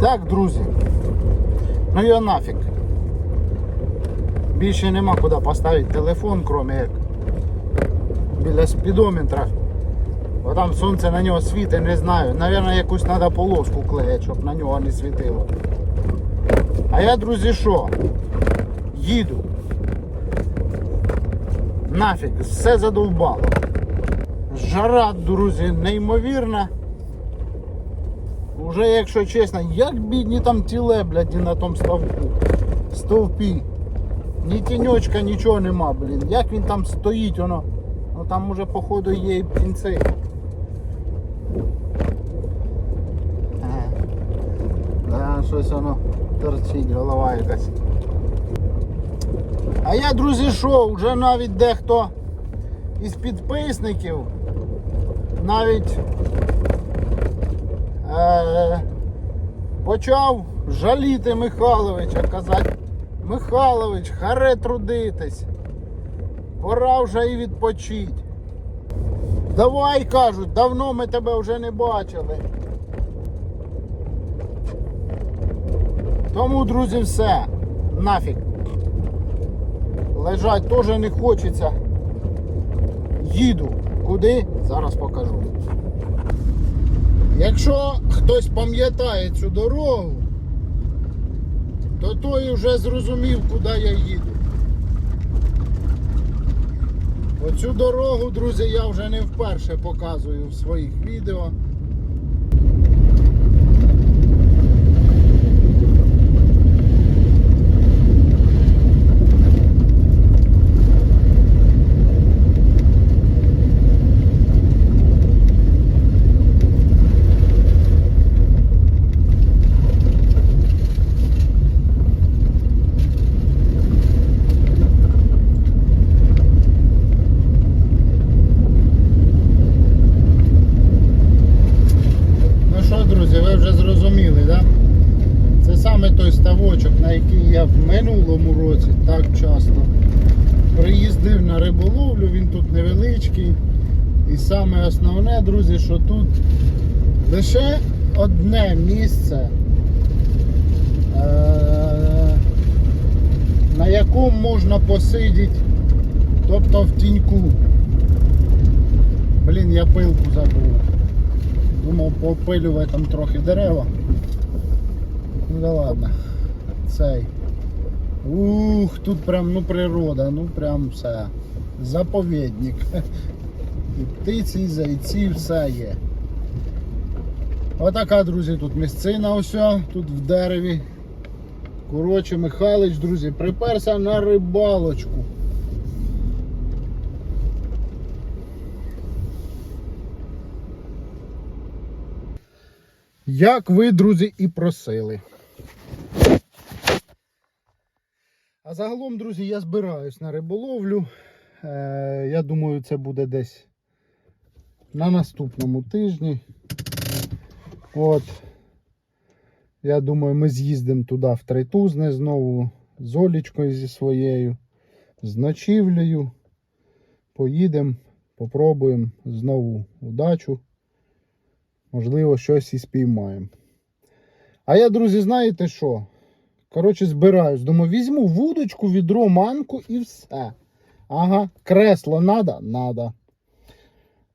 Так, друзі. Ну я нафіг. Більше нема куди поставити телефон, крім як біля спідометра. Бо там сонце на нього світить, не знаю. Навірно, якусь треба полоску клеїти, щоб на нього не світило. А я, друзі, що? Їду. Нафіг, все задовбало. Жара, друзі, неймовірна. Уже, якщо чесно, як бідні там тіле, блядь, на тому стовпу. Стовпі. Ні тіньочка, нічого нема, блін. Як він там стоїть, воно. Ну там уже походу є і. Ага. Да, щось воно торчить, голова якась. А я, друзі, що, вже навіть дехто із підписників навіть е, почав жаліти Михайловича, казати, Михайлович, харе трудитись. Пора вже і відпочити. Давай кажуть, давно ми тебе вже не бачили. Тому, друзі, все. Нафіг. Лежать теж не хочеться. Їду. Куди? Зараз покажу. Якщо хтось пам'ятає цю дорогу, то той вже зрозумів, куди я їду. Оцю дорогу, друзі, я вже не вперше показую в своїх відео. Ну що, друзі, ви вже зрозуміли, да? Це саме той ставочок, на який я в минулому році так часто приїздив на риболовлю, він тут невеличкий. І саме основне, друзі, що тут лише одне місце, е, на якому можна посидіти, тобто в тіньку. Блін, я пилку забув. Думав попилювати там трохи дерева. Ну да ладно. Цей. Ух, тут прям ну природа, ну прям все. Заповідник. І птиці, і зайці, все є. Отака, друзі, тут місцина ось, тут в дереві. Коротше, Михайлович, друзі, приперся на рибалочку. Як ви, друзі, і просили. А загалом, друзі, я збираюсь на риболовлю. Е, я думаю, це буде десь на наступному тижні. От. Я думаю, ми з'їздимо туди в Тритузне знову з Олічкою зі своєю, з ночівлею. Поїдемо, попробуємо знову удачу. Можливо, щось і спіймаємо. А я, друзі, знаєте що? Коротше, збираюсь. Думаю, візьму вудочку, відро, манку і все. Ага, кресло надо? Надо.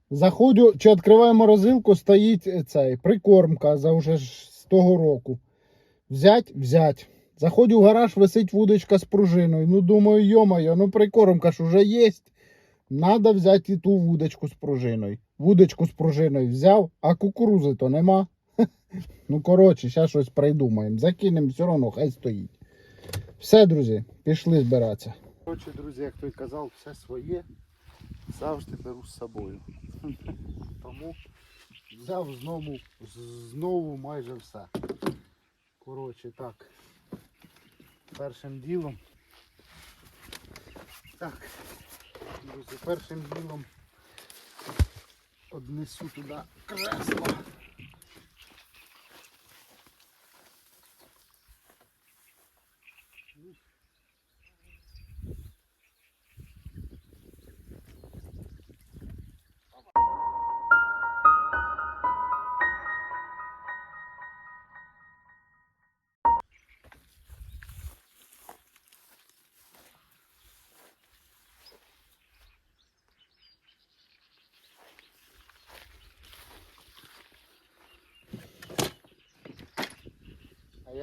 Заходжу, чи відкриваю морозилку, стоїть цей прикормка за вже з того року. Взять, взять. Заходжу в гараж, висить вудочка з пружиною. Ну, думаю, йомайо, ну прикормка ж уже є. Надо взяти і ту вудочку з пружиною. Вудочку з пружиною взяв, а кукурузи то нема. Ну, коротше, зараз щось придумаємо. Закинемо, все одно, хай стоїть. Все, друзі, пішли збиратися. Коротше, друзі, як той казав, все своє завжди беру з собою. Тому взяв знову, знову майже все. Коротше, так. Першим ділом. Так. Друзі, першим ділом однесу туди кресло.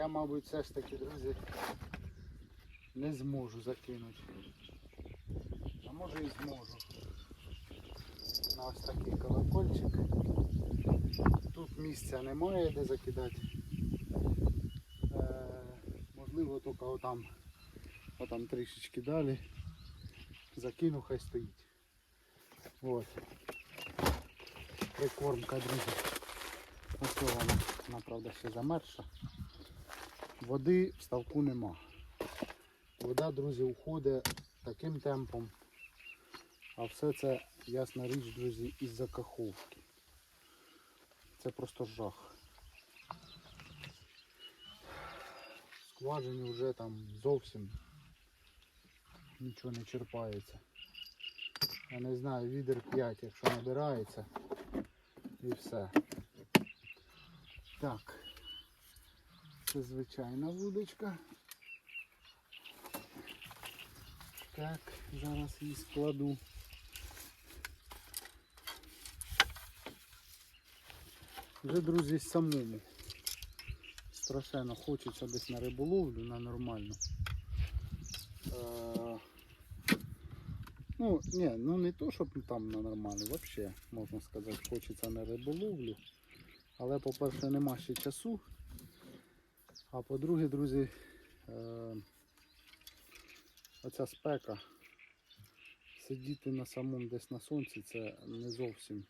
Я, мабуть, все ж таки, друзі, не зможу закинути. А може і зможу. На ось такий колокольчик. Тут місця немає де закидати. Е, можливо, тільки отам, отам трішечки далі. Закину, хай стоїть. От. Прикормка, друзі. Ось вона, вона, правда, ще замерша. Води в ставку нема. Вода, друзі, уходить таким темпом. А все це, ясна річ, друзі, із-за каховки. Це просто жах. Скважині вже там зовсім нічого не черпається. Я не знаю, відер 5, якщо набирається. І все. Так. Це звичайна вудочка. Так, зараз її складу. Вже, друзі, самому страшенно хочеться десь на риболовлю, на нормальну. Е, Ну, ні, ну не то, щоб там на нормальну, взагалі, можна сказати, хочеться на риболовлю. Але, по-перше, нема ще часу. А по-друге, друзі, е, оця спека. Сидіти на самому десь на сонці це не зовсім.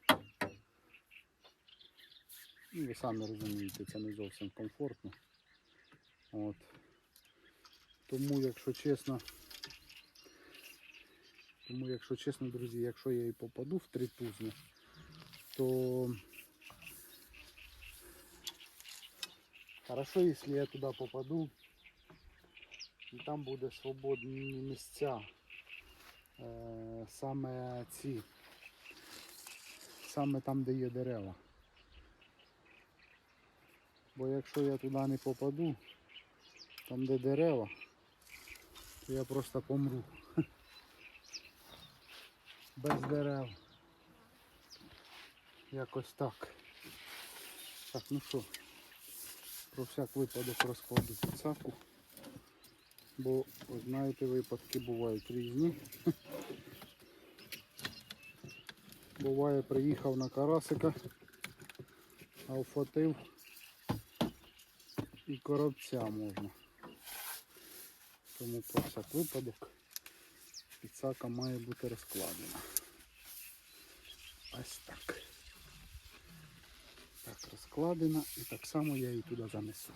Ну, ви самі розумієте, це не зовсім комфортно. От. Тому, якщо чесно, тому, якщо чесно, друзі, якщо я і попаду в три тузни, то хорошо, якщо я туди попаду, і там буде свободні місця. Е, саме ці, саме там, де є дерева. Бо якщо я туди не попаду, там де дерева, то я просто помру. Без дерев. Якось так. Так, ну що, про всяк випадок розкладу підсаку. Бо, знаєте, випадки бувають різні. Буває, приїхав на карасика, а вхватив і коробця можна. Тому про всяк випадок підсака має бути розкладена. Ось так. Так, розкладена і так само я її туди занесу.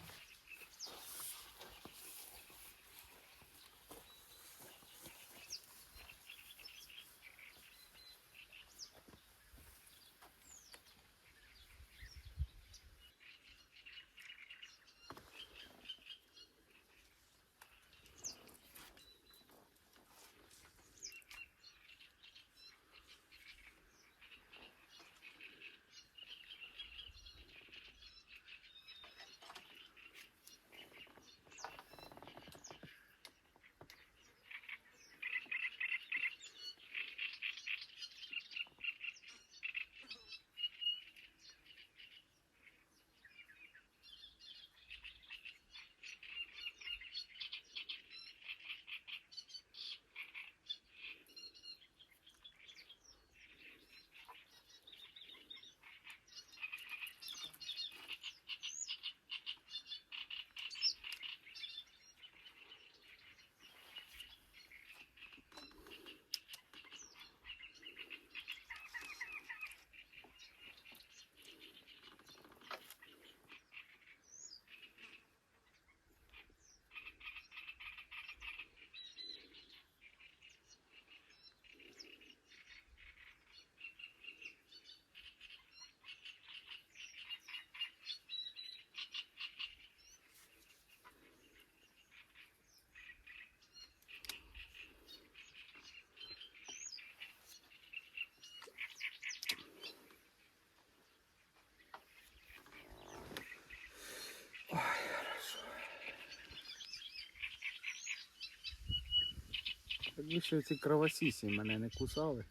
Якби ще ці кровосісі мене не кусали.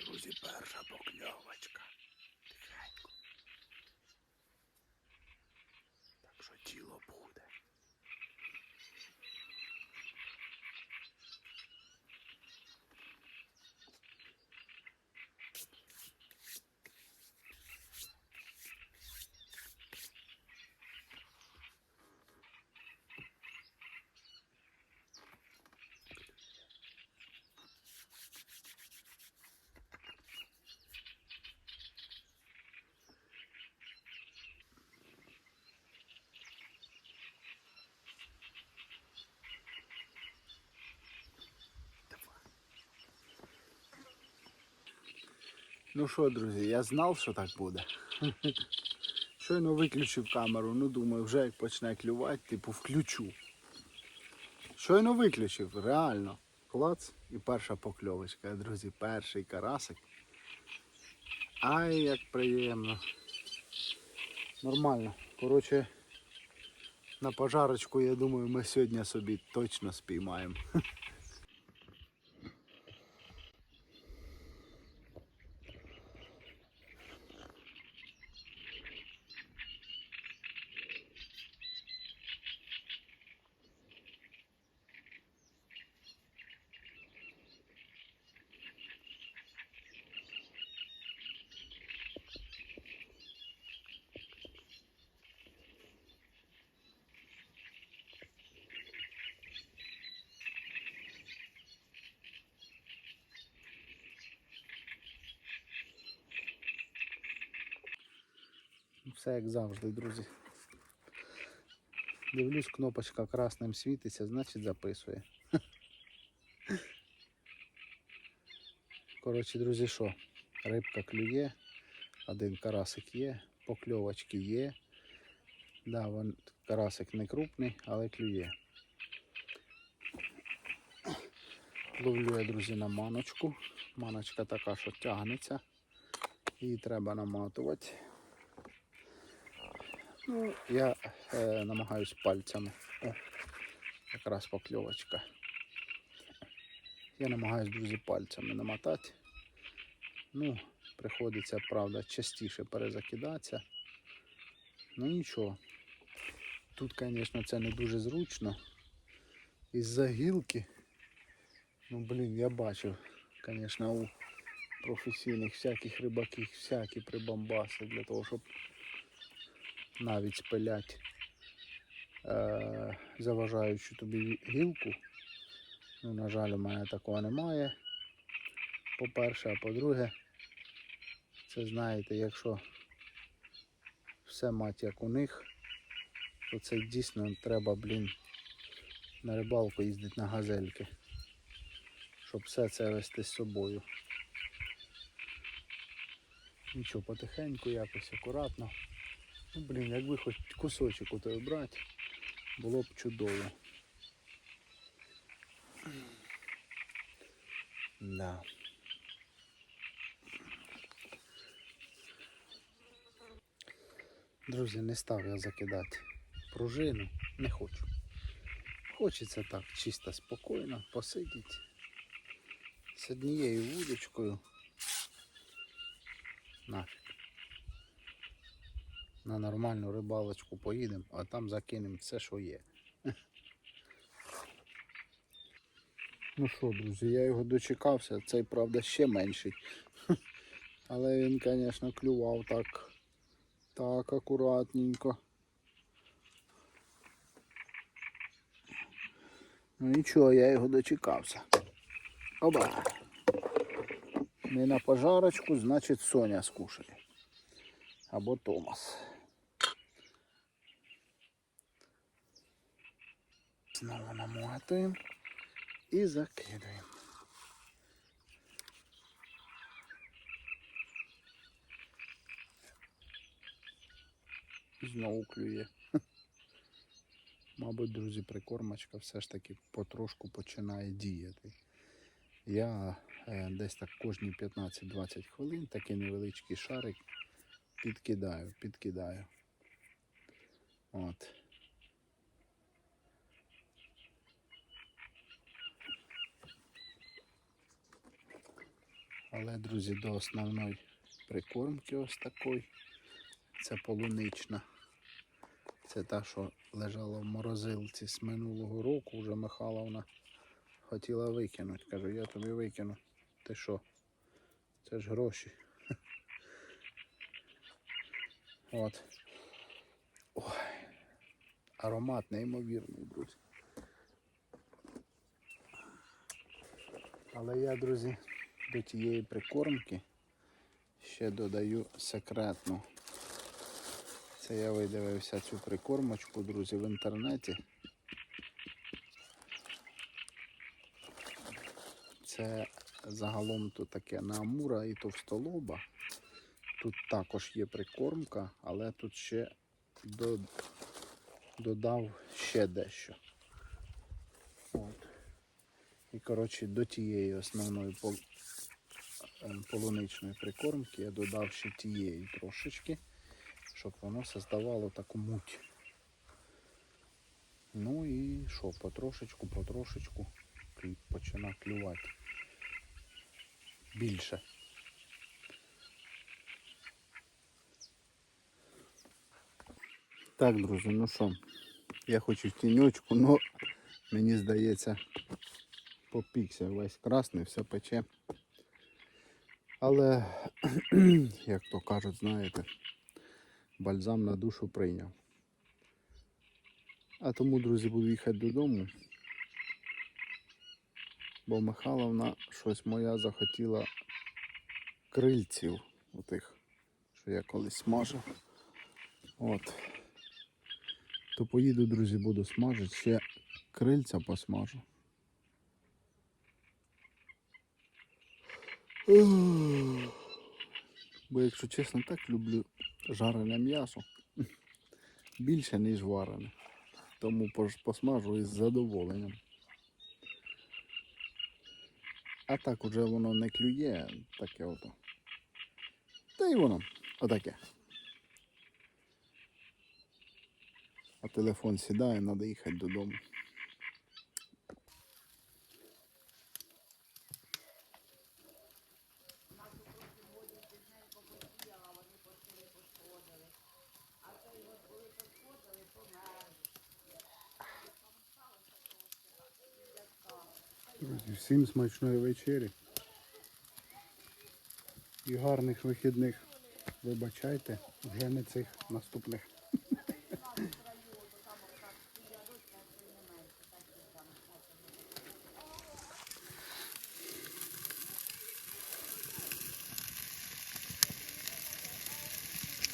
Друзі, перша покльовочка. Ну що, друзі, я знав, що так буде. Щойно виключив камеру, ну думаю, вже як почне клювати, типу включу. Щойно виключив, реально. Клац і перша покльовочка, друзі, перший карасик. Ай, як приємно. Нормально. Коротше, на пожарочку, я думаю, ми сьогодні собі точно спіймаємо. Все як завжди, друзі. Дивлюсь, кнопочка красним світиться, значить записує. Коротше, друзі, що? Рибка клює, один карасик є, покльовочки є. Да, вон, карасик не крупний, але клює. Ловлю я, друзі, на маночку. Маночка така, що тягнеться. Її треба наматувати. Ну, я е, намагаюсь пальцями. О, якраз покльовочка. Я намагаюсь, друзі, пальцями намотати. Ну, приходиться, правда, частіше перезакидатися. Ну нічого. Тут, звісно, це не дуже зручно. Із-за гілки. Ну, блін, я бачив, звісно, у професійних всяких рибаків всякі прибамбаси для того, щоб навіть спилять, е, заважаючи тобі гілку. Ну, на жаль, у мене такого немає. По-перше, а по-друге, це знаєте, якщо все мать як у них, то це дійсно треба, блін, на рибалку їздити на газельки, щоб все це вести з собою. Нічого, потихеньку, якось акуратно. Ну, блін, якби хоч кусочок у тебе брати, було б чудово. Да. Друзі, не став я закидати пружину, не хочу. Хочеться так чисто спокійно посидіти з однією вудочкою. Нафіг на нормальну рибалочку поїдемо, а там закинемо все, що є. Ну що, друзі, я його дочекався, цей, правда, ще менший. Але він, звісно, клював так, так акуратненько. Ну нічого, я його дочекався. Оба. Не на пожарочку, значить Соня скушає. Або Томас. Знову намотуємо і закидуємо. Знову клює. Мабуть, друзі, прикормочка все ж таки потрошку починає діяти. Я е, десь так кожні 15-20 хвилин такий невеличкий шарик підкидаю, підкидаю. От. Але, друзі, до основної прикормки ось такої. Це полунична. Це та, що лежала в морозилці з минулого року, вже Михайловна хотіла викинути. Кажу, я тобі викину. Ти що? Це ж гроші. От. Ой. Аромат неймовірний, друзі. Але я, друзі, до тієї прикормки ще додаю секретну. Це я видивився цю прикормочку, друзі, в інтернеті. Це загалом тут таке на амура і товстолоба. Тут також є прикормка, але тут ще до, додав ще дещо. От. І коротше до тієї основної полуничної прикормки я додав ще тієї трошечки, щоб воно создавало таку муть. Ну і що, потрошечку, потрошечку почина клювати. Більше. Так, друзі, ну що, я хочу в тіньочку, але мені здається, попікся весь красний, все пече. Але, як то кажуть, знаєте, бальзам на душу прийняв. А тому, друзі, буду їхати додому. Бо Михайловна щось моя захотіла крильців отих, що я колись смажив. От. То поїду, друзі, буду смажити, ще крильця посмажу. Бо, якщо чесно, так люблю жарене м'ясо. Більше, ніж варене. Тому посмажу із задоволенням. А так уже воно не клює, таке ото. Та й воно отаке. А телефон сідає, треба їхати додому. Всім смачної вечері. І гарних вихідних. Вибачайте, вже не цих наступних.